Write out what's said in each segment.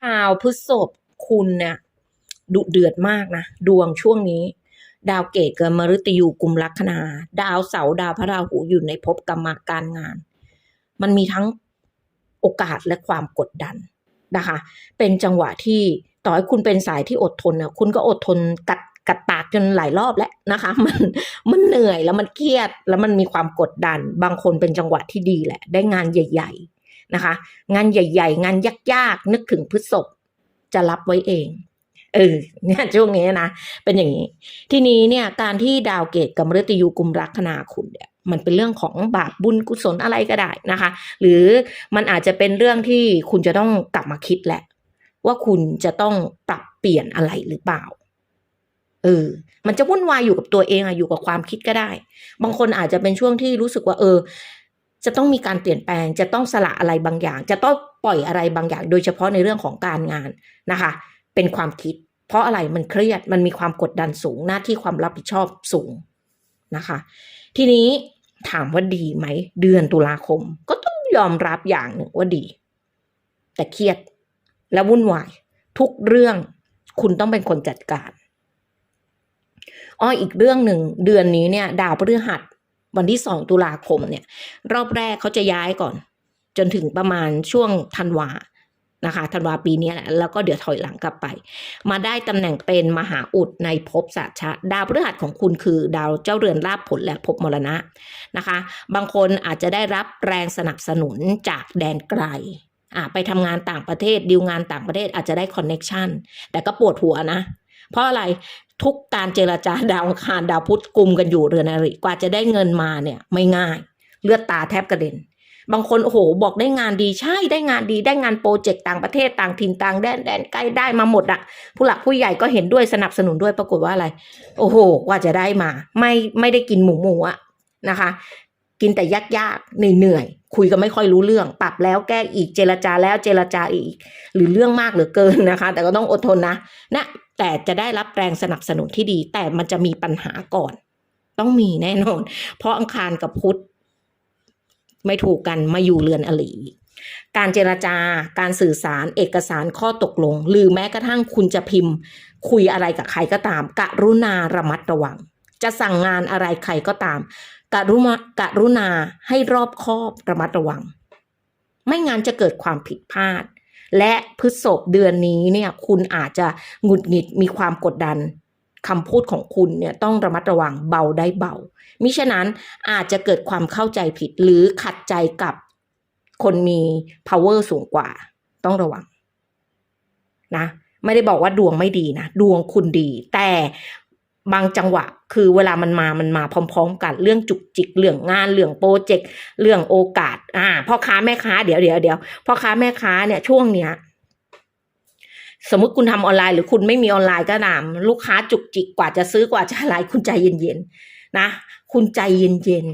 ชาวพฤษภคุณเนี่ยดุเดือดมากนะ ดวงช่วงนี้ ดาวเกตกับมฤตยูกุมลัคนา ดาวเสาดาวพระราหูอยู่ในภพกรรมการงาน มันมีทั้งโอกาสและความกดดันนะคะ เป็นจังหวะที่ต่อให้คุณเป็นสายที่อดทนนะคุณก็อดทนกัดกัดปากจนหลายรอบแล้วนะคะ มันมันเหนื่อยแล้วมันเครียดแล้วมันมีความกดดัน บางคนเป็นจังหวะที่ดีแหละ ได้งานใหญ่ ๆ นะคะ งานใหญ่ ๆ งานยากๆ นึกถึงพฤษภจะรับไว้เองเออเนี่ยช่วงนี้นะ เป็นอย่างนี้ ทีนี้เนี่ยการที่ดาวเกตกับมฤตยูกุมลัคนาคุณเนี่ยมันเป็นเรื่องของบาปบุญกุศลอะไรก็ได้นะคะ หรือมันอาจจะเป็นเรื่องที่คุณจะต้องกลับมาคิดแหละ ว่าคุณจะต้องปรับเปลี่ยนอะไรหรือเปล่าเออ มันจะวุ่นวายอยู่กับตัวเองอะอยู่กับความคิดก็ได้ บางคนอาจจะเป็นช่วงที่รู้สึกว่า เออ จะต้องมีการเปลี่ยนแปลง จะต้องสละอะไรบางอย่าง จะต้องปล่อยอะไรบางอย่าง โดยเฉพาะในเรื่องของการงานนะคะ เป็นความคิด เพราะอะไรมันเครียดมันมีความกดดันสูงหน้าที่ความรับผิดชอบสูงนะคะ ทีนี้ถามว่าดีไหม เดือนตุลาคม ก็ต้องยอมรับอย่างหนึ่งว่าดี แต่เครียดและวุ่นวาย ทุกเรื่องคุณต้องเป็นคนจัดการอ้ออีกเรื่องหนึ่งเดือนนี้เนี่ย ดาวพฤหัส วันที่สองตุลาคมเนี่ยรอบแรกเขาจะย้ายก่อน จนถึงประมาณช่วงธันวานะคะธันวาปีนี้แหละแล้วก็เดี๋ยวถอยหลังกลับไป มาได้ตำแหน่งเป็นมหาอุดในภพสัชชะ ดาวพฤหัสของคุณคือ ดาวเจ้าเรือนลาภผลและภพมรณะนะคะ บางคนอาจจะได้รับแรงสนับสนุนจากแดนไกลอ่าไปทำงานต่างประเทศดีลงานต่างประเทศอาจจะได้คอนเน็ชันแต่ก็ปวดหัวนะ เพราะอะไรทุกการเจรจาดาวคารดาวพุธกลุ่มกันอยู่เรือนอริกว่าจะได้เงินมาเนี่ยไม่ง่าย เลือดตาแทบกระเด็น บางคนโอ้โหบอกได้งานดีใช่ได้งานดีได้งานโปรเจกต์ต่างประเทศต่างถิ่นต่างแดนแดนใกล้ได้มาหมดอะผู้หลักผู้ใหญ่ก็เห็นด้วยสนับสนุนด้วยปรากฏว่าอะไร โอ้โหกว่าจะได้มา ไม่ไม่ได้กินหมูหมูอะนะคะ กินแต่ยากๆเหนื่อยๆคุยก็ไม่ค่อยรู้เรื่อง ปรับแล้วแก้อีกเจรจาแล้วเจรจาอีก หรือเรื่องมากเหลือเกินนะคะ แต่ก็ต้องอดทนนะนะแต่จะได้รับแรงสนับสนุนที่ดี แต่มันจะมีปัญหาก่อน ต้องมีแน่นอน เพราะอังคารกับพุธไม่ถูกกันมาอยู่เรือนอลีการเจรจาการสื่อสารเอกสารข้อตกลง หรือแม้กระทั่งคุณจะพิมพ์ คุยอะไรกับใครก็ตาม กรุณาระมัดระวัง จะสั่งงานอะไรใครก็ตาม กรุณากรุณาให้รอบคอบระมัดระวัง ไม่งั้นจะเกิดความผิดพลาด และพฤษภเดือนนี้เนี่ยคุณอาจจะหงุดหงิดมีความกดดันคำพูดของคุณเนี่ยต้องระมัดระวังเบาได้เบา มิฉะนั้นอาจจะเกิดความเข้าใจผิดหรือขัดใจกับคนมี power สูงกว่า ต้องระวังนะ ไม่ได้บอกว่าดวงไม่ดีนะ ดวงคุณดี แต่ บางจังหวะ คือเวลามันมามันมาพร้อม ๆ กันเรื่องจุกจิกเรื่องงานเรื่องโปรเจกต์เรื่องโอกาสอ่าพ่อค้าแม่ค้าเดี๋ยวเดี๋ยวเดี๋ยวพ่อค้าแม่ค้าเนี่ยช่วงเนี้ยสมมติคุณทำออนไลน์หรือคุณไม่มีออนไลน์ก็ตามลูกค้าจุกจิกกว่าจะซื้อกว่าจะอะไรคุณใจเย็นๆนะ คุณใจเย็น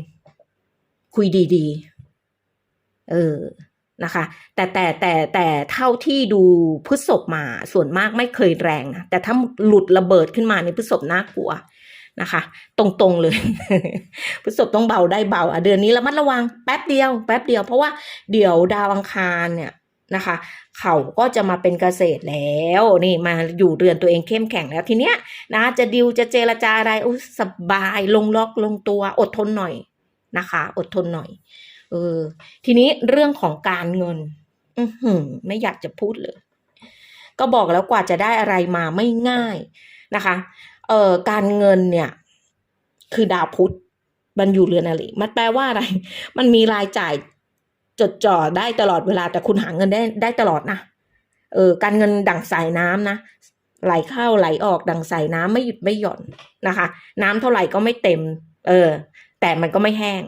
ๆคุยดีๆ เออ นะคะ แต่แต่แต่แต่เท่าที่ดูพฤษภมาส่วนมากไม่เคยแรงนะแต่ถ้าหลุดระเบิดขึ้นมาในพฤษภน่ากลัวนะคะ ตรงๆเลยพฤษภต้องเบาได้เบาอะเดือนนี้ระมัดระวังแป๊บเดียวแป๊บเดียวเพราะว่าเดี๋ยวดาวอังคารเนี่ยนะคะ เขาก็จะมาเป็นเกษตรแล้วนี่มาอยู่เรือนตัวเองเข้มแข็งแล้วทีเนี้ยนะจะดิวจะเจรจาอะไรอุยสบายลงล็อกลงตัวอดทนหน่อยนะคะ อดทนหน่อย เออ ทีนี้เรื่องของการเงิน อือหือไม่อยากจะพูดเลย ก็บอกแล้วกว่าจะได้อะไรมาไม่ง่ายนะคะ เอ่อการเงินเนี่ย คือดาวพุธมันอยู่เรือนอะไรมันแปลว่าอะไร มันมีรายจ่ายจดจ่อได้ตลอดเวลาแต่คุณหาเงินได้ได้ตลอดนะเออการเงินดั่งสายน้ำนะไหลเข้าไหลออกดั่งสายน้ำไม่หยุดไม่หย่อนนะคะ น้ำเท่าไหร่ก็ไม่เต็ม เออ แต่มันก็ไม่แห้ง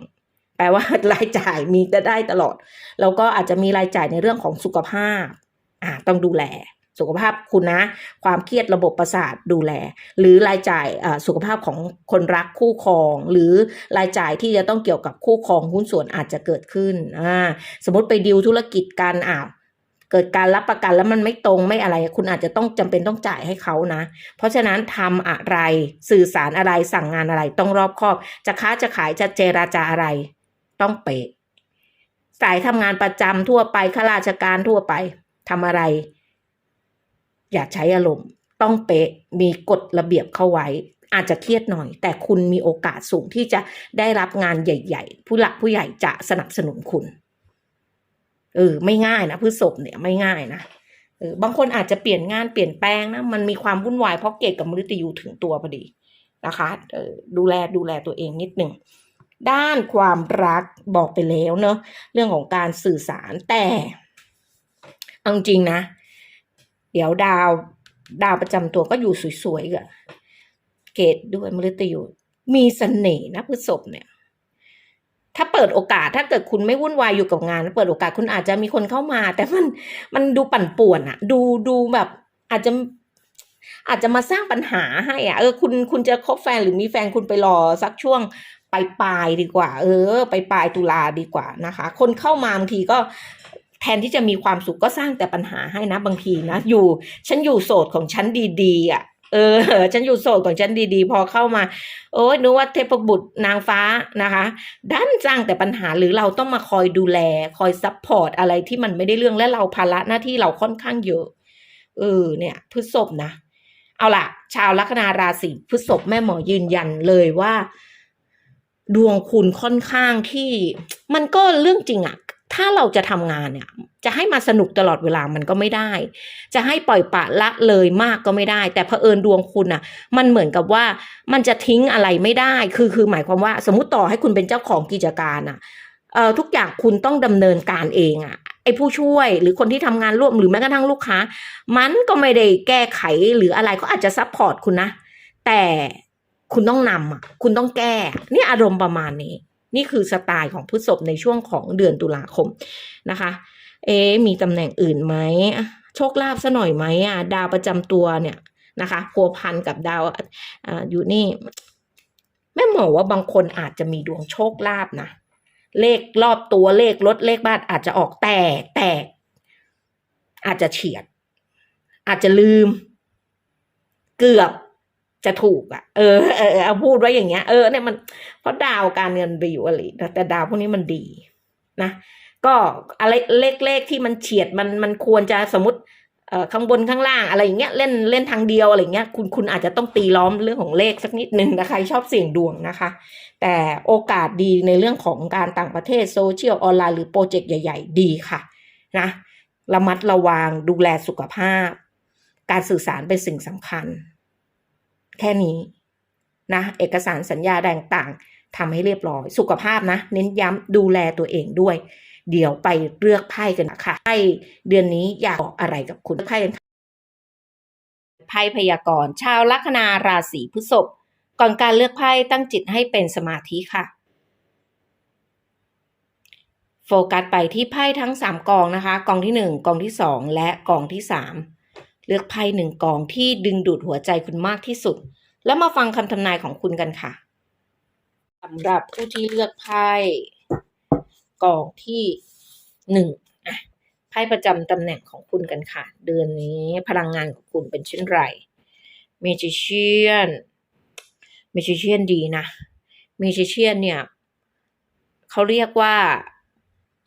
แปลว่ารายจ่ายมีจะได้ตลอด แล้วก็อาจจะมีรายจ่ายในเรื่องของสุขภาพอ่าต้องดูแลสุขภาพคุณนะ ความเครียดระบบประสาทดูแล หรือรายจ่ายสุขภาพของคนรักคู่ครอง หรือรายจ่ายที่จะต้องเกี่ยวกับคู่ครองหุ้นส่วนอาจจะเกิดขึ้นสมมติไปดิวธุรกิจกันอ้าวเกิดการรับประกันแล้วมันไม่ตรงไม่อะไร คุณอาจจะต้องจำเป็นต้องจ่ายให้เขานะ เพราะฉะนั้นทำอะไรสื่อสารอะไรสั่งงานอะไรต้องรอบคอบ จะค้าจะขายจะเจราจาอะไร ต้องเป๊ะสายทำงานประจำทั่วไปข้าราชการทั่วไปทำอะไร อย่าใช้อารมณ์ ต้องเป๊ะมีกฎระเบียบเข้าไว้ อาจจะเครียดหน่อย แต่คุณมีโอกาสสูงที่จะได้รับงานใหญ่ ๆ ผู้หลักผู้ใหญ่จะสนับสนุนคุณเออไม่ง่ายนะพฤษภเนี่ยไม่ง่ายนะเออบางคนอาจจะเปลี่ยนงานเปลี่ยนแปลงนะมันมีความวุ่นวายเพราะเกตกับมฤตยูถึงตัวพอดีนะคะเออดูแลดูแลตัวเองนิดหนึ่ง ด้านความรักบอกไปแล้วเนอะเรื่องของการสื่อสารแต่เอาจริงนะ เดี๋ยวดาวดาวประจำตัวก็อยู่สวยๆกับเกตด้วยมฤตยูมีเสน่ห์นะพฤษภเนี่ย ถ้าเปิดโอกาสถ้าเกิดคุณไม่วุ่นวายอยู่กับงาน เปิดโอกาสคุณอาจจะมีคนเข้ามา แต่มันมันดูปั่นป่วนอะดูดูแบบอาจจะอาจจะมาสร้างปัญหาให้อะเออคุณคุณจะคบแฟนหรือมีแฟนคุณไปรอสักช่วง ไปปลายดีกว่า เออ ไปปลายตุลาดีกว่านะคะ คนเข้ามาบางทีก็แทนที่จะมีความสุขก็สร้างแต่ปัญหาให้นะบางทีนะ อยู่ฉันอยู่โสดของฉันดีๆอะเออ ฉันอยู่โสดของฉันดีๆ พอเข้ามา โอ้ยนึกว่าเทพบุตรนางฟ้านะคะด้านสร้างแต่ปัญหาหรือเราต้องมาคอยดูแล คอยซัพพอร์ตอะไรที่มันไม่ได้เรื่องและเราภาระหน้าที่เราค่อนข้างเยอะ เออ เนี่ยพฤษภนะ เอาล่ะ ชาวลัคนาราศีพฤษภแม่หมอยืนยันเลยว่า ดวงคุณค่อนข้างที่มันก็เรื่องจริงอะถ้าเราจะทำงานเนี่ยจะให้มาสนุกตลอดเวลามันก็ไม่ได้ จะให้ปล่อยปะละเลยมากก็ไม่ได้ แต่เผอิญดวงคุณอะมันเหมือนกับว่ามันจะทิ้งอะไรไม่ได้ คือคือหมายความว่า สมมติต่อให้คุณเป็นเจ้าของกิจการอะเอ่อทุกอย่างคุณต้องดำเนินการเองอะไอ้ผู้ช่วยหรือคนที่ทำงานร่วมหรือแม้กระทั่งลูกค้า มันก็ไม่ได้แก้ไขหรืออะไรก็อาจจะซัพพอร์ตคุณนะ แต่ คุณต้องนำอะคุณต้องแก้นี่อารมณ์ประมาณนี้ นี่คือสไตล์ของพฤษภในช่วงของเดือนตุลาคมนะคะ เอ๊มีตำแหน่งอื่นไหมโชคลาภซะหน่อยไหมอะดาวประจำตัวเนี่ยนะคะพัวพันกับดาวออยู่นี่แม่หมอว่าบางคนอาจจะมีดวงโชคลาภนะเลขรอบตัวเลขรถเลขบ้านอาจจะออกแต่แต่อาจจะเฉียด อาจจะลืม เกือบ จะถูกอะ่ะเออเออเอาพูดไว้อย่างเงี้ยเออเนี่ยมันเพราะดาวการเงินไปอยู่อะไรแต่ดาวพวกนี้มันดีนะก็อะไรเลขๆที่มันเฉียดมันมันควรจะสมมติเอ่อข้างบนข้างล่างอะไรอย่างเงี้ยเล่นเล่นทางเดียวอะไรเงี้ยคุณคุณอาจจะต้องตีล้อมเรื่องของเลขสักนิดนึงนะใครชอบเสี่ยงดวงนะคะ แต่โอกาสดีในเรื่องของการต่างประเทศโซเชียลออนไลน์หรือโปรเจกต์ใหญ่ ๆ ดีค่ะนะระมัดระวังดูแลสุขภาพ การสื่อสารเป็นสิ่งสำคัญ แค่นี้นะเอกสารสัญญาแดงต่างทำให้เรียบร้อย สุขภาพนะ เน้นย้ำดูแลตัวเองด้วย เดี๋ยวไปเลือกไพ่กันนะคะไพ่เดือนนี้อยากบอกอะไรกับคุณไพ่กันค่ะไพ่พยากรณ์ชาวลัคนาราศีพฤษภก่อนการเลือกไพ่ตั้งจิตให้เป็นสมาธิค่ะ โฟกัสไปที่ไพ่ทั้งสามกองนะคะ กองที่หนึ่งกองที่สองและกองที่สาม เลือกไพ่หนึ่งกองที่ดึงดูดหัวใจคุณมากที่สุด แล้วมาฟังคำทำนายของคุณกันค่ะสำหรับผู้ที่เลือกไพ่กองที่หนึ่งอะไพ่ประจำตำแหน่งของคุณกันค่ะ เดือนนี้พลังงานของคุณเป็นเช่นไรเมจิเชียนเมจิเชียนดีนะเมจิเชียนเนี่ยเขาเรียกว่า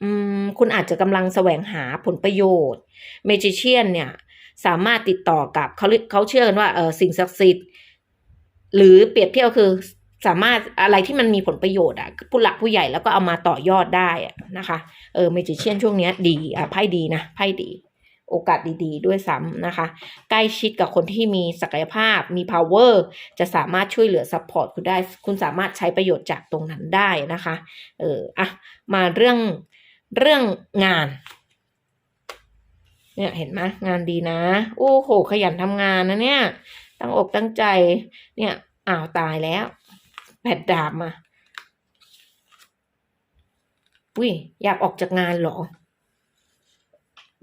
อืมคุณอาจจะกำลังแสวงหาผลประโยชน์เมจิเชียนเนี่ย สามารถติดต่อกับเขาเขาเชื่อกันว่าเออสิ่งศักดิ์สิทธิ์หรือเปรียบเทียบคือสามารถอะไรที่มันมีผลประโยชน์อะผู้หลักผู้ใหญ่แล้วก็เอามาต่อยอดได้อะนะคะเออเมจิเชียนช่วงนี้ดีอะไพ่ดีนะไพ่ดี โอกาสดีๆ ด้วยซ้ำนะคะ ใกล้ชิดกับคนที่มีศักยภาพมี power จะสามารถช่วยเหลือ support คุณได้ คุณสามารถใช้ประโยชน์จากตรงนั้นได้นะคะ เอออะมาเรื่องเรื่องงาน เนี่ยเห็นไหมงานดีนะ โอ้โห ขยันทำงานนะเนี่ย ตั้งอกตั้งใจ เนี่ยอ้าวตายแล้วแผดดาบมาวิอยากออกจากงานหรอ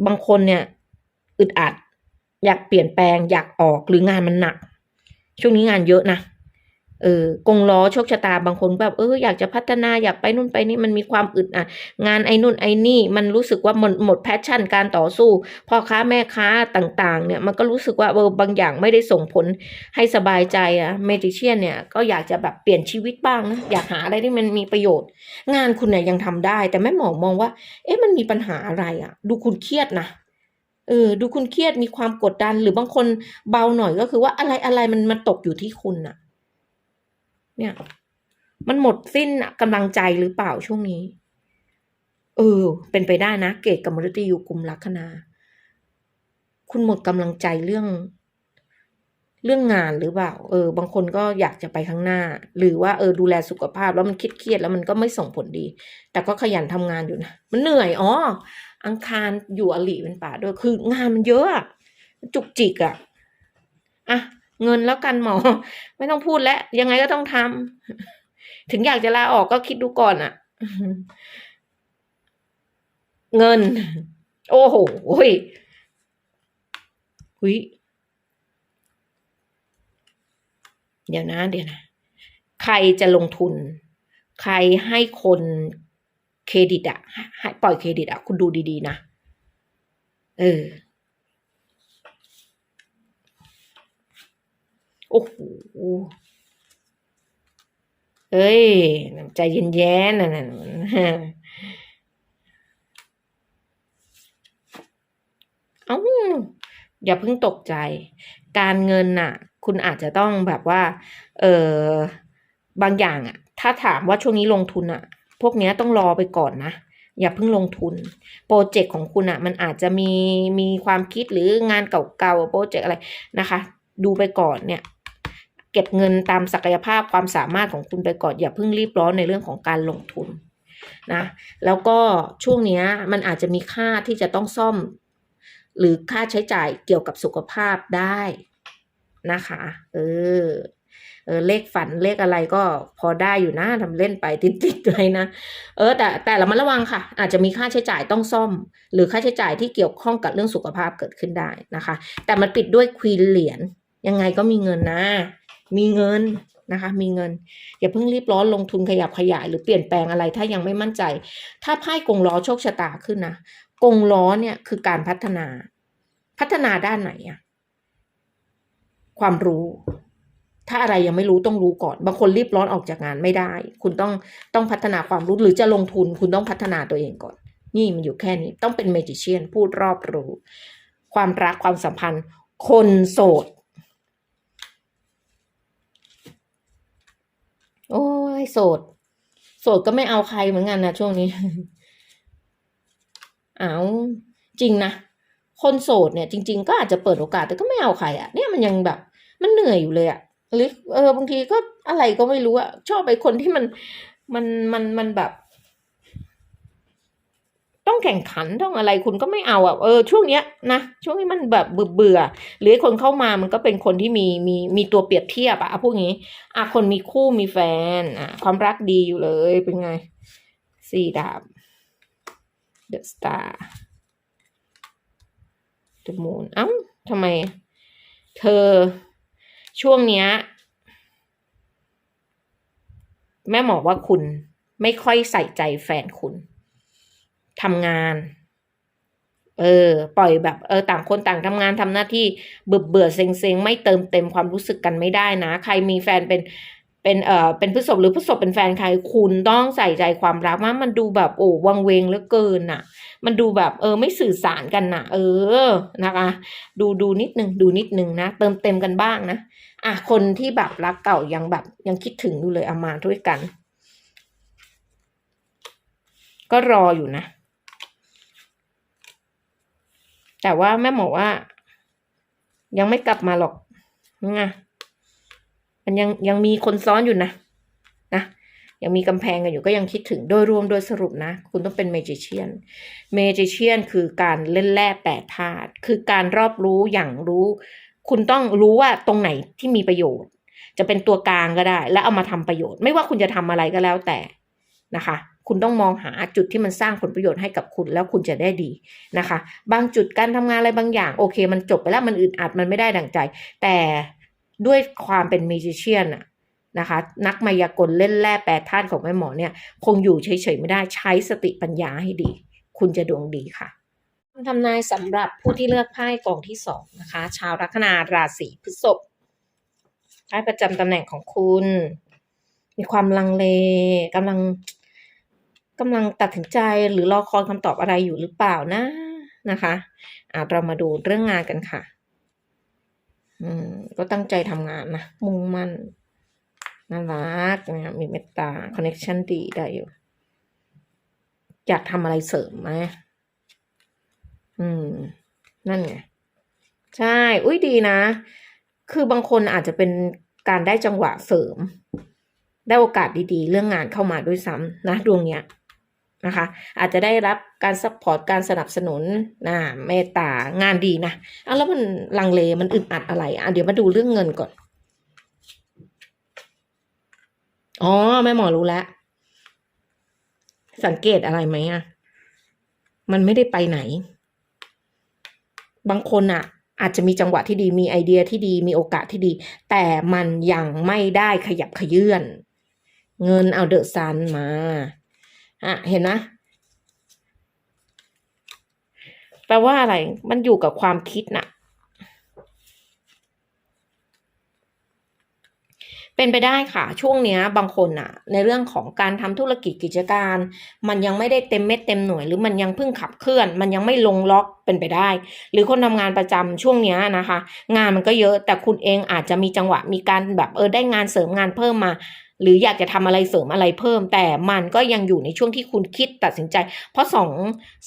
บางคนเนี่ย อึดอัด อยากเปลี่ยนแปลงอยากออกหรืองานมันหนัก ช่วงนี้งานเยอะนะ เออกงล้อโชคชะตาบางคนแบบเอออยากจะพัฒนาอยากไปนู่นไปนี่มันมีความอึดอัดงานไอ้นู่นไอ้นี่มันรู้สึกว่าหมดหมดแพชชั่นการต่อสู้พ่อค้าแม่ค้าต่างๆ เนี่ยมันก็รู้สึกว่าเออบางอย่างไม่ได้ส่งผลให้สบายใจอะเมจิเชียนเนี่ยก็อยากจะแบบเปลี่ยนชีวิตบ้างนะอยากหาอะไรที่มันมีประโยชน์ งานคุณเนี่ยยังทำได้ แต่แม่หมอมองว่า เอ๊ะมันมีปัญหาอะไรอะดูคุณเครียดนะเออดูคุณเครียดมีความกดดันหรือบางคนเบาหน่อยก็คือว่าอะไรอะไรมันมันตกอยู่ที่คุณน่ะ เนี่ย มันหมดสิ้นกำลังใจหรือเปล่าช่วงนี้ เออ เป็นไปได้นะ เกตกับมฤตยูกุมลัคนา คุณหมดกำลังใจเรื่อง เรื่องงานหรือเปล่า เออ บางคนก็อยากจะไปข้างหน้า หรือว่าเออดูแลสุขภาพแล้วมันคิดเครียดแล้วมันก็ไม่ส่งผลดี แต่ก็ขยันทำงานอยู่นะ มันเหนื่อยอ๋ออังคารอยู่อลิเป็นป่าด้วยคืองานมันเยอะอะจุกจิกอะอะ เงินแล้วกันหมอ ไม่ต้องพูดแล้ว ยังไงก็ต้องทำถึงอยากจะลาออกก็คิดดูก่อนอะเงิน โอ้โหโอ้ยหุยเดี๋ยวนะเดี๋ยวนะใครจะลงทุน ใครให้คนเครดิตอะให้ปล่อยเครดิตอะคุณดูดีๆนะ เออ โอ้โหเอ้ยใจเย็นๆนะนั่นเอ้าอย่าเพิ่งตกใจ การเงินน่ะ คุณอาจจะต้องแบบว่า เออบางอย่างอะถ้าถามว่าช่วงนี้ลงทุนอะพวกเนี้ยต้องรอไปก่อนนะอย่าเพิ่งลงทุน โปรเจกต์ของคุณอะมันอาจจะมีมีความคิดหรืองานเก่าๆโปรเจกต์อะไรนะคะ ดูไปก่อนเนี่ย เก็บเงินตามศักยภาพความสามารถของคุณไปก่อนอย่าเพิ่งรีบร้อนในเรื่องของการลงทุนนะแล้วก็ช่วงนี้มันอาจจะมีค่าที่จะต้องซ่อม หรือค่าใช้จ่ายเกี่ยวกับสุขภาพได้นะคะเออเออเลขฝันเลขอะไรก็พอได้อยู่นะทำเล่นไปติดๆเลยนะเออ แต่แต่ละมันระวังค่ะ อาจจะมีค่าใช้จ่ายต้องซ่อม หรือค่าใช้จ่ายที่เกี่ยวข้องกับเรื่องสุขภาพเกิดขึ้นได้นะคะ แต่มันปิดด้วยควีนเหรียญยังไงก็มีเงินนะ มีเงินนะคะ มีเงิน อย่าเพิ่งรีบร้อนลงทุนขยับขยาย หรือเปลี่ยนแปลงอะไรถ้ายังไม่มั่นใจ ถ้าไพ่กงล้อโชคชะตาขึ้นนะกงล้อเนี่ยคือการพัฒนา พัฒนาด้านไหนอะความรู้ ถ้าอะไรยังไม่รู้ต้องรู้ก่อน บางคนรีบร้อนออกจากงานไม่ได้ คุณต้องต้องพัฒนาความรู้หรือจะลงทุน คุณต้องพัฒนาตัวเองก่อน นี่มันอยู่แค่นี้ต้องเป็นเมจิเชียนพูดรอบรู้ ความรักความสัมพันธ์ คนโสด โอ้ยโสด โสดก็ไม่เอาใครเหมือนกันนะช่วงนี้ เอาจริงนะคนโสดเนี่ยจริง ๆ ก็อาจจะเปิดโอกาสแต่ก็ไม่เอาใครอะเนี่ยมันยังแบบ มันเหนื่อยอยู่เลยอะหรือเออบางทีก็อะไรก็ไม่รู้อะชอบไปคนที่มันมันมันมันแบบ ต้องแข่งขันต้องอะไรคุณก็ไม่เอาอะเออช่วงเนี้ยนะช่วงนี้มันแบบเบื่อเบื่อหรือคนเข้ามามันก็เป็นคนที่มีมีมีตัวเปรียบเทียบอะพวกนี้อะคนมีคู่มีแฟนอะความรักดีอยู่เลยเป็นไงสี่ดาบ The Star The Moon เอ้าทำไม เธอช่วงเนี้ยแม่หมอกว่าคุณไม่ค่อยใส่ใจแฟนคุณ ทำงาน เออ ปล่อยแบบเออต่างคนต่างทำงานทำหน้าที่เบื่อเบื่อเซ็งเซ็งไม่เติมเต็มความรู้สึกกันไม่ได้นะ ใครมีแฟนเป็นเป็นเอ่อเป็นพฤษภหรือพฤษภเป็นแฟนใครคุณต้องใส่ใจความรักว่ามันดูแบบโอ้วังเวงเหลือเกินน่ะ มันดูแบบเออไม่สื่อสารกันน่ะ เออนะคะ ดูดูนิดนึงดูนิดนึงนะเติมเต็มกันบ้างนะอะคนที่แบบรักเก่ายังแบบยังคิดถึงอยู่เลยเอามาด้วยกัน ก็รออยู่นะ แต่ว่าแม่หมอว่า ยังไม่กลับมาหรอกนะมันยังยังมีคนซ้อนอยู่นะนะยังมีกำแพงกันอยู่ก็ยังคิดถึงโดยรวมโดยสรุปนะ คุณต้องเป็นเมจิเชียนเมจิเชียนคือการเล่นแร่แปดธาตุคือการรอบรู้อย่างรู้ คุณต้องรู้ว่าตรงไหนที่มีประโยชน์ จะเป็นตัวกลางก็ได้ แล้วเอามาทำประโยชน์ ไม่ว่าคุณจะทำอะไรก็แล้วแต่นะคะ คุณต้องมองหาจุดที่มันสร้างผลประโยชน์ให้กับคุณแล้วคุณจะได้ดีนะคะ บางจุดการทำงานอะไรบางอย่าง โอเค มันจบไปแล้วมันอึดอัดมันไม่ได้ดังใจ แต่ด้วยความเป็นเมจิเชียนอะนะคะนักมายากลเล่นแร่แปรธาตุของแม่หมอเนี่ย คงอยู่เฉยๆไม่ได้ใช้สติปัญญาให้ดี คุณจะดวงดีค่ะคำทำนายสำหรับผู้ที่เลือกไพ่กองที่สองนะคะ ชาวลัคนาราศีพฤษภไพ่ประจำตำแหน่งของคุณ มีความลังเลกำลัง กำลังตัดสินใจหรือรอคอยคำตอบอะไรอยู่หรือเปล่านะนะคะอะเรามาดูเรื่องงานกันค่ะ อืมก็ตั้งใจทำงานนะ มุ่งมั่นน่ารักนะมีเมตตาคอนเน c ชันดีได้อยู่ อยากทำอะไรเสริมไหมอืม นั่นไง ใช่ อุ้ยดีนะ คือบางคนอาจจะเป็นการได้จังหวะเสริม ได้โอกาสดีๆ เรื่องงานเข้ามาด้วยซ้ำนะ ดวงเนี้ย นะคะ อาจจะได้รับการซัพพอร์ตการสนับสนุนนะเมตตางานดีนะอะแล้วมันลังเลมันอึดอัดอะไรอะเดี๋ยวมาดูเรื่องเงินก่อนอ๋อแม่หมอรู้แล้ว สังเกตอะไรไหมอะมันไม่ได้ไปไหน บางคนอะ อาจจะมีจังหวะที่ดีมีไอเดียที่ดีมีโอกาสที่ดี แต่มันยังไม่ได้ขยับขยื่น เงินเอาเดอะซันมา อะเห็นนะ แปลว่าอะไร มันอยู่กับความคิดน่ะ เป็นไปได้ค่ะ ช่วงเนี้ยบางคนน่ะ ในเรื่องของการทำธุรกิจกิจการ มันยังไม่ได้เต็มเม็ดเต็มหน่วย หรือมันยังเพิ่งขับเคลื่อน มันยังไม่ลงล็อกเป็นไปได้ หรือคนทำงานประจำช่วงเนี้ยนะคะ งานมันก็เยอะแต่คุณเองอาจจะมีจังหวะมีการแบบเออได้งานเสริมงานเพิ่มมา หรืออยากจะทำอะไรเสริมอะไรเพิ่ม แต่มันก็ยังอยู่ในช่วงที่คุณคิดตัดสินใจ เพราะสอง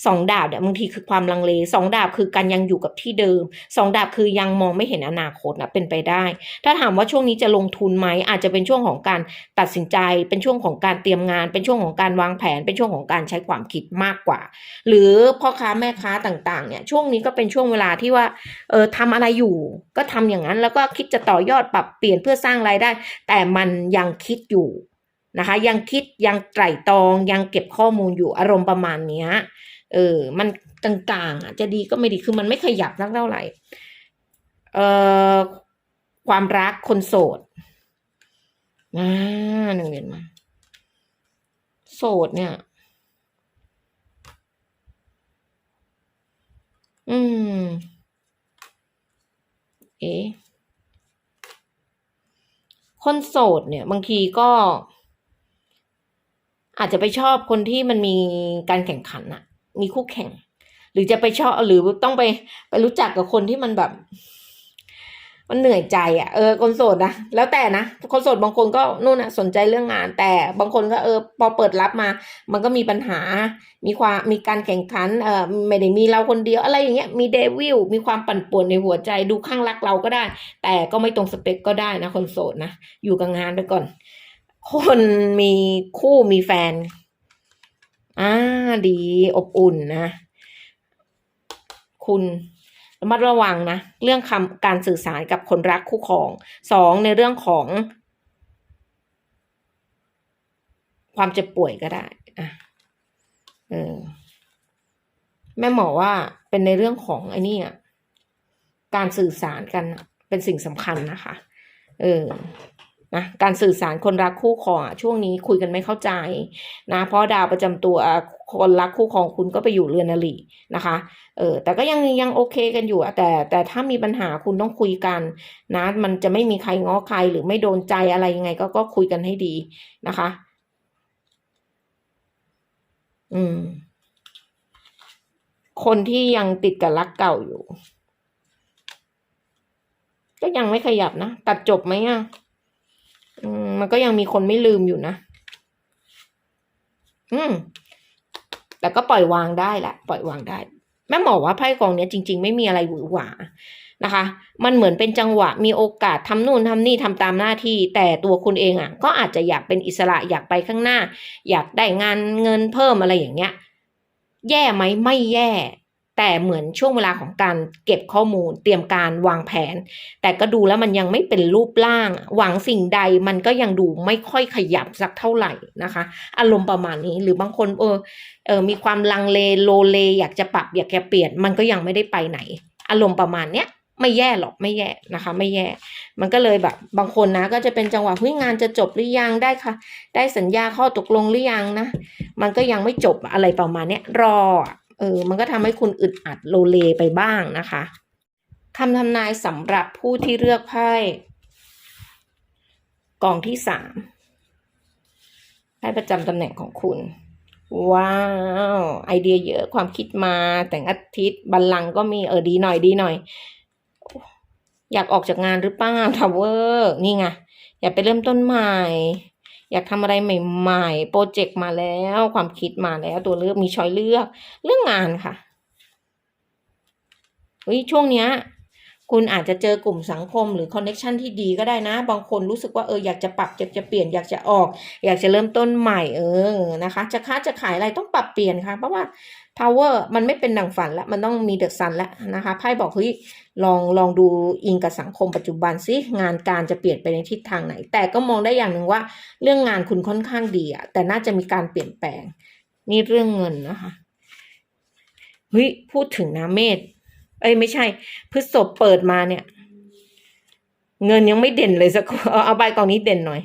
สองดาบเนี่ยบางทีคือความลังเลสองดาบคือการยังอยู่กับที่เดิมสองดาบคือยังมองไม่เห็นอนาคตนะเป็นไปได้ ถ้าถามว่าช่วงนี้จะลงทุนไหมอาจจะเป็นช่วงของการตัดสินใจ เป็นช่วงของการเตรียมงาน เป็นช่วงของการวางแผน เป็นช่วงของการใช้ความคิดมากกว่า หรือพ่อค้าแม่ค้าต่างๆเนี่ยช่วงนี้ก็เป็นช่วงเวลาที่ว่าเออทำอะไรอยู่ ก็ทำอย่างนั้นแล้วก็คิดจะต่อยอดปรับเปลี่ยนเพื่อสร้างรายได้ แต่มันยังคิดอยู่นะคะยังคิดยังไตร่ตรองยังเก็บข้อมูลอยู่อารมณ์ประมาณเนี้ยเออมันกลางๆอะจะดีก็ไม่ดีคือมันไม่ขยับสักเท่าไหร่เอ่อความรักคนโสดอ่าหนึ่งเหรียญมาโสดเนี่ย อืม เอ๊ะ คนโสดเนี่ย บางทีก็ อาจจะไปชอบคนที่มันมีการแข่งขันอะมีคู่แข่ง หรือจะไปชอบหรือต้องไปไปรู้จักกับคนที่มันแบบ มันเหนื่อยใจอะเออคนโสดนะแล้วแต่นะคนโสดบางคนก็นู่นนะสนใจเรื่องงาน แต่บางคนก็เออพอเปิดรับมา มันก็มีปัญหา มีความมีการแข่งขันเออไม่ได้มีเราคนเดียวอะไรอย่างเงี้ยมีเดวิลมีความปั่นป่วนในหัวใจดูข้างรักเราก็ได้ แต่ก็ไม่ตรงสเปคก็ได้นะคนโสดนะอยู่กับงานไปก่อน คนมีคู่มีแฟนอ่าดีอบอุ่นนะ คุณ ระมัดระวังนะ เรื่องคำการสื่อสารกับคนรักคู่ครองสองในเรื่องของ ความเจ็บป่วยก็ได้อะเออแม่หมอว่าเป็นในเรื่องของไอ้นี่อะการสื่อสารกันเป็นสิ่งสำคัญนะคะ เออ นะการสื่อสารคนรักคู่ครองช่วงนี้คุยกันไม่เข้าใจนะเพราะดาวประจำตัวคนรักคู่ครองคุณก็ไปอยู่เรือนอรินะคะเออแต่ก็ยังยังโอเคกันอยู่แต่แต่ถ้ามีปัญหาคุณต้องคุยกันนะมันจะไม่มีใครง้อใครหรือไม่โดนใจอะไรยังไงก็ก็คุยกันให้ดีนะคะ อืม คนที่ยังติดกับรักเก่าอยู่ ก็ยังไม่ขยับนะ ตัดจบไหมอะ มันก็ยังมีคนไม่ลืมอยู่นะ อืม แต่ก็ปล่อยวางได้แหละ ปล่อยวางได้ แม่หมอว่าไพ่กองเนี้ยจริง ๆ ไม่มีอะไรหวือหวานะคะ มันเหมือนเป็นจังหวะ มีโอกาสทำนู่นทำนี่ทำตามหน้าที่ แต่ตัวคุณเองอะ ก็อาจจะอยากเป็นอิสระอยากไปข้างหน้า อยากได้งานเงินเพิ่มอะไรอย่างเงี้ย แย่ไหมไม่แย่ แต่เหมือนช่วงเวลาของการเก็บข้อมูล เตรียมการวางแผน แต่ก็ดูแล้วมันยังไม่เป็นรูปร่าง หวังสิ่งใดมันก็ยังดูไม่ค่อยขยับสักเท่าไหร่นะคะ อารมณ์ประมาณนี้หรือบางคนเออเออมีความลังเลโลเล อยากจะปรับอยากจะเปลี่ยนมันก็ยังไม่ได้ไปไหน อารมณ์ประมาณเนี้ยไม่แย่หรอกไม่แย่นะคะ ไม่แย่ มันก็เลยแบบ บางคนนะ ก็จะเป็นจังหวะเฮ้ยงานจะจบหรือยังได้ค่ะ ได้สัญญาข้อตกลงหรือยังนะ มันก็ยังไม่จบอะไรประมาณเนี้ยรอ เออมันก็ทำให้คุณอึดอัดโลเลไปบ้างนะคะคำทำนายสำหรับผู้ที่เลือกไพ่กองที่สามไพ่ประจำตำแหน่งของคุณ ว้าว ไอเดียเยอะความคิดมาแต่งอาทิตย์บัลลังก์ก็มีเออดีหน่อยดีหน่อย อยากออกจากงานหรือเปล่าทาวเวอร์นี่ไง อยากไปเริ่มต้นใหม่ อยากทำอะไรใหม่ๆ โปรเจกต์มาแล้ว ความคิดมาแล้ว ตัวเลือกมีช้อยเลือก เรื่องงานค่ะวิช่วงเนี้ยคุณอาจจะเจอกลุ่มสังคมหรือคอนเน็ชันที่ดีก็ได้นะ บางคนรู้สึกว่าเอออยากจะปรับอยากจะเปลี่ยนอยากจะออก อยากจะเริ่มต้นใหม่เออนะคะ จะค้าจะขายอะไรต้องปรับเปลี่ยนค่ะ เพราะว่า power มันไม่เป็นดังฝันแล้วมันต้องมีเดอะซันแล้วนะคะไพ่บอกเฮ้ยลองลองดูอิงกับสังคมปัจจุบันสิงานการจะเปลี่ยนไปในทิศทางไหน แต่ก็มองได้อย่างหนึ่งว่า เรื่องงานคุณค่อนข้างดีอะแต่น่าจะมีการเปลี่ยนแปลง นี่เรื่องเงินนะคะเฮ้ยพูดถึงนะเมษเอ้ยไม่ใช่ พฤษภเปิดมาเนี่ย เงินยังไม่เด่นเลยสักเอาใบกองนี้เด่นหน่อย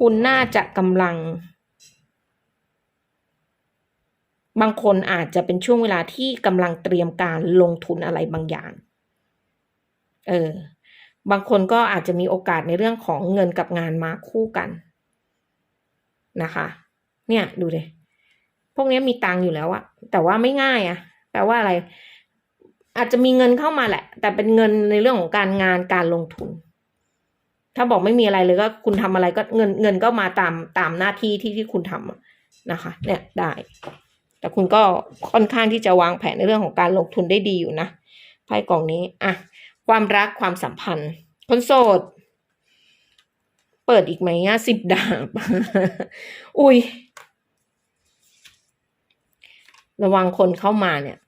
คุณน่าจะกำลัง บางคนอาจจะเป็นช่วงเวลาที่กำลังเตรียมการลงทุนอะไรบางอย่าง เออ บางคนก็อาจจะมีโอกาสในเรื่องของเงินกับงานมาคู่กันนะคะ เนี่ยดูเลยพวกนี้มีตังอยู่แล้วอะแต่ว่าไม่ง่ายอะแปลว่าอะไร อาจจะมีเงินเข้ามาแหละ แต่เป็นเงินในเรื่องของการงานการลงทุน ถ้าบอกไม่มีอะไรเลยก็คุณทำอะไรก็เงินเงินก็มาตามตามหน้าที่ที่ที่คุณทำอะนะคะ เนี่ยได้ แต่คุณก็ค่อนข้างที่จะวางแผนในเรื่องของการลงทุนได้ดีอยู่นะไพ่กล่องนี้อะความรักความสัมพันธ์ คนโสด เปิดอีกไหมอะสิบดาบ อุ้ยระวังคนเข้ามาเนี่ย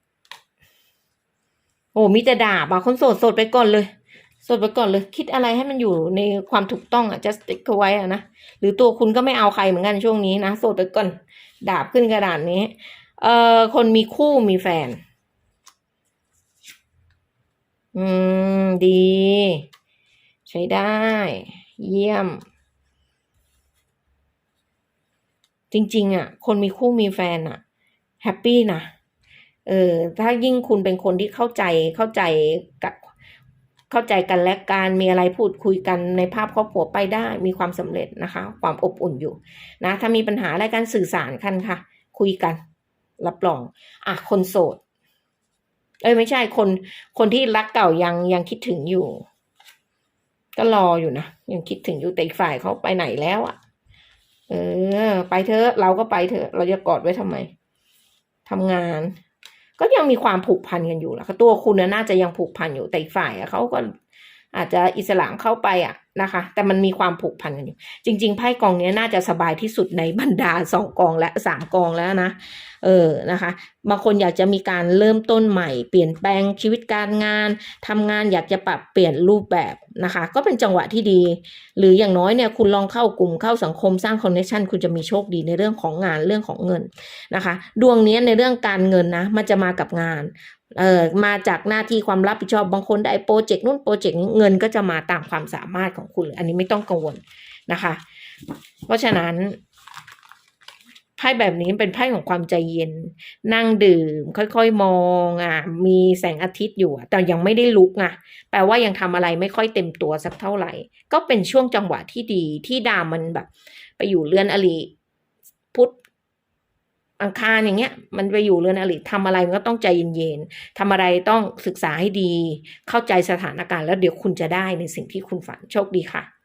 โอ้มีแต่ด่าบอะคนโสดโสดไปก่อนเลย สดไปก่อนเลย คิดอะไรให้มันอยู่ในความถูกต้องอะจะสติ๊กเอาไว้อะนะ หรือตัวคุณก็ไม่เอาใครเหมือนกันช่วงนี้นะสดไปก่อน ดาบขึ้นกระดานนี้ เอ่อ คนมีคู่มีแฟน อืม ดี ใช้ได้ เยี่ยม จริง ๆ อะ คนมีคู่มีแฟนอะ แฮปปี้นะ เออ ถ้ายิ่งคุณเป็นคนที่เข้าใจเข้าใจกับ เข้าใจกันและการมีอะไรพูดคุยกันในภาพครอบครัวไปได้มีความสำเร็จนะคะ ความอบอุ่นอยู่นะถ้ามีปัญหาอะไรการสื่อสารกันค่ะ คุยกันรับรองอะคนโสด เอ้ยไม่ใช่คน คนที่รักเก่ายังยังคิดถึงอยู่ ก็รออยู่นะยังคิดถึงอยู่แต่อีกฝ่ายเขาไปไหนแล้วอะ่ะ เออ ไปเถอะเราก็ไปเถอะ เราจะกอดไว้ทำไมทำงาน ก็ยังมีความผูกพันกันอยู่แหละตัวคุณน่าจะยังผูกพันอยู่แต่อีกฝ่ายเขาก็ อาจจะอิสระเข้าไปอะนะคะ แต่มันมีความผูกพันกันอยู่ จริง ๆ ไพ่กองนี้น่าจะสบายที่สุดในบรรดาสองกองและสามกองแล้วนะ เออนะคะ บางคนอยากจะมีการเริ่มต้นใหม่ เปลี่ยนแปลงชีวิตการงานทำงานอยากจะปรับเปลี่ยนรูปแบบนะคะ ก็เป็นจังหวะที่ดี หรืออย่างน้อยเนี่ยคุณลองเข้ากลุ่มเข้าสังคมสร้างคอนเนคชันคุณจะมีโชคดีในเรื่องของงานเรื่องของเงินนะคะ ดวงนี้ในเรื่องการเงินนะมันจะมากับงาน เออมาจากหน้าที่ความรับผิดชอบบางคนได้โปรเจกต์นู่นโปรเจกต์นี้เงินก็จะมาตามความสามารถของคุณ อันนี้ไม่ต้องกังวลนะคะ เพราะฉะนั้นไพ่แบบนี้เป็นไพ่ของความใจเย็น นั่งดื่ม ค่อยๆมองอะมีแสงอาทิตย์อยู่แต่ยังไม่ได้ลุกอะแปลว่ายังทำอะไรไม่ค่อยเต็มตัวสักเท่าไหร่ ก็เป็นช่วงจังหวะที่ดีที่ดาวมันแบบ ไปอยู่เรือนอริพุธ อังคารอย่างเงี้ยมันไปอยู่เรือนอริทำอะไรมันก็ต้องใจเย็นๆทำอะไรต้องศึกษาให้ดี เข้าใจสถานการณ์แล้วเดี๋ยวคุณจะได้ในสิ่งที่คุณฝันโชคดีค่ะ